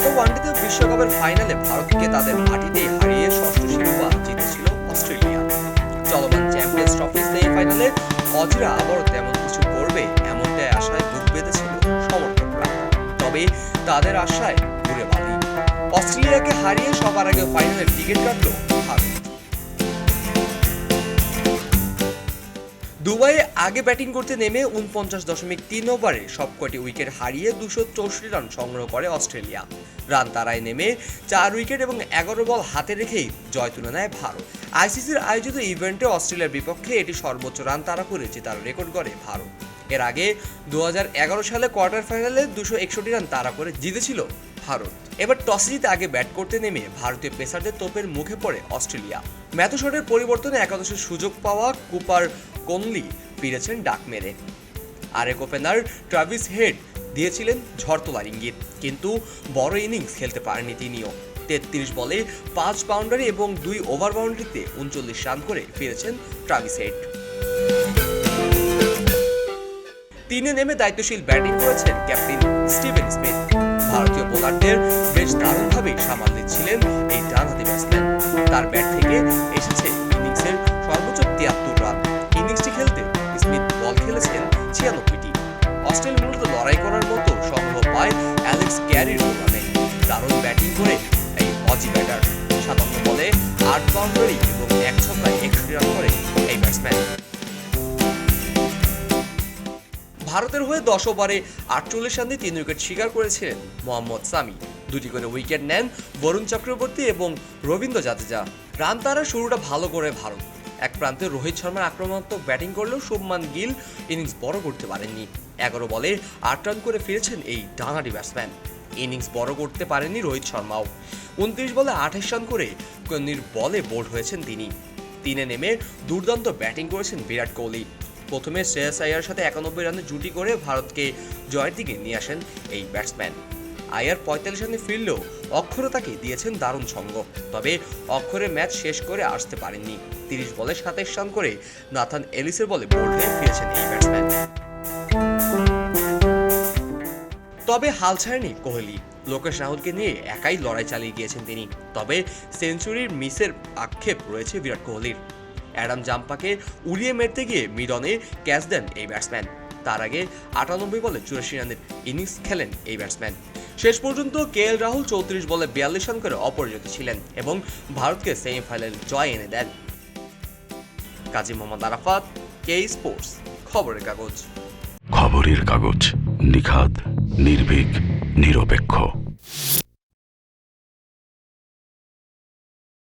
গত ওয়ানডেতে বিশ্বকাপের ফাইনালে ভারতকে তাদের মাটিতেই হারিয়ে ষষ্ঠ শিরোপা জিতেছিল অস্ট্রেলিয়া। চলমান চ্যাম্পিয়ন্স ট্রফি সেমিফাইনালে অজরা আবারও তেমন কিছু করবে এমনটাই আশায় বুক বেঁধেছিল সমর্থকরা। তবে তাদের আশায় ঘুরে বাড়ি অস্ট্রেলিয়াকে হারিয়ে সবার আগে ফাইনালের টিকিট কাটল ভারত। দুবাইয়ে আগে ব্যাটিং করতে নেমে উনপঞ্চাশ দশমিক তিন ওভারে সবকটি উইকেট হারিয়ে দুশো চৌষট্টি রান সংগ্রহ করে অস্ট্রেলিয়া। রান তারায় নেমে চার উইকেট এবং এগারো বল হাতে রেখেই জয় তুলে নেয় ভারত। আইসিসির আয়োজিত ইভেন্টে অস্ট্রেলিয়ার বিপক্ষে এটি সর্বোচ্চ রান তারা করে জেতার রেকর্ড গড়ে ভারত। এর আগে দু হাজার এগারো সালে কোয়ার্টার ফাইনালে দুশো একষট্টি রান তারা করে জিতেছিল ভারত। এবার টসে জিতে আগে ব্যাট করতে নেমে ভারতীয় পেসারদের তোপের মুখে পড়ে অস্ট্রেলিয়া। ম্যাথশটের পরিবর্তনে একাদশের সুযোগ পাওয়া কুপার কোনলি ফিরেছেন ডাক মেরে। আরেক ওপেনার ট্রাভিস হেড দিয়েছিলেন ঝড় ইঙ্গিত, কিন্তু বড় ইনিংস খেলতে পারেনি তিনিও। তেত্রিশ বলে পাঁচ বাউন্ডারি এবং দুই ওভার বাউন্ডারিতে উনচল্লিশ রান করে ফিরেছেন ট্রাভিস হেড। তিনে নেমে দায়িত্বশীল ব্যাটিং করেছেন ক্যাপ্টেন স্টিভেন স্মিথ। ভারতীয় বোলারদের সামাল দিচ্ছিলেন এই ডানহাতি ব্যাটসম্যান তার ব্যাট থেকে এসেছে ইনিংসের সর্বোচ্চ তিয়াত্তর রান। ইনিংসটি খেলতে স্মিথ বল খেলেছেন ছিয়ানব্বইটি। অস্ট্রেলিয়া মূলত লড়াই করার মতো সংগ্রহ পায় অ্যালেক্স ক্যারির ওভারে দারুণ ব্যাটিং করে এই অজি ব্যাটার। সাতান্ন বলে আট বাউন্ডারি এবং এক ছক্কায় ভারতের হয়ে দশ ওভারে আটচল্লিশ রান তিন উইকেট শিকার করেছিলেন মোহাম্মদ সামি। দুটি করে উইকেট নেন বরুণ চক্রবর্তী এবং রবীন্দ্র জাদেজা। রান তারা শুরুটা ভালো করে ভারত। এক প্রান্তে রোহিত শর্মার আক্রমণাত্মক ব্যাটিং করলেও শুভমান গিল ইনিংস বড় করতে পারেননি। এগারো বলে আট রান করে ফিরেছেন এই ডাঙাটি ব্যাটসম্যান। ইনিংস বড় করতে পারেননি রোহিত শর্মাও। উনত্রিশ বলে আঠাশ রান করে বলে বোল্ড হয়েছেন তিনি। তিনে নেমে দুর্দান্ত ব্যাটিং করেছেন বিরাট কোহলি। প্রথমে শ্রেয়াস আয়ার সাথে একানব্বই রানে জুটি করে ভারতকে জয়ের দিকে নিয়ে আসেন এই ব্যাটসম্যান। আয়ার পঁয়তাল্লিশ রানে ফিরলেও অক্ষরে তাকে দিয়েছেন দারুণ সঙ্গ। তবে অক্ষরে ম্যাচ শেষ করে আসতে পারেননি। তিরিশ বলে সাতাইশ রান করে নাথান এলিসের বলে বোল্ড হয়ে ফিরেছেন এই ব্যাটসম্যান। তবে হাল ছাড়েনি কোহলি। লোকেশ রাহুলকে নিয়ে একাই লড়াই চালিয়ে গিয়েছেন তিনি। তবে সেঞ্চুরির মিসের আক্ষেপ রয়েছে বিরাট কোহলির। অ্যাডাম জাম্পাকে উড়িয়ে মেরতে গিয়ে মিডনে ক্যাচ দেন এই ব্যাটসম্যান। তার আগে আটানব্বই বলে চুরাশি রানের ইনিংস খেলেন এই ব্যাটসম্যান। শেষ পর্যন্ত কে এল রাহুল চৌত্রিশ বলে বিয়াল্লিশ রান করে অপরাজিত ছিলেন এবং ভারতকে সেমিফাইনাল জয় এনে দেন। কাজী মোহাম্মদ আরাফাত, কে স্পোর্টস, খবরের কাগজ। খবরের কাগজ নিখাদ, নির্ভীক, নিরপেক্ষ।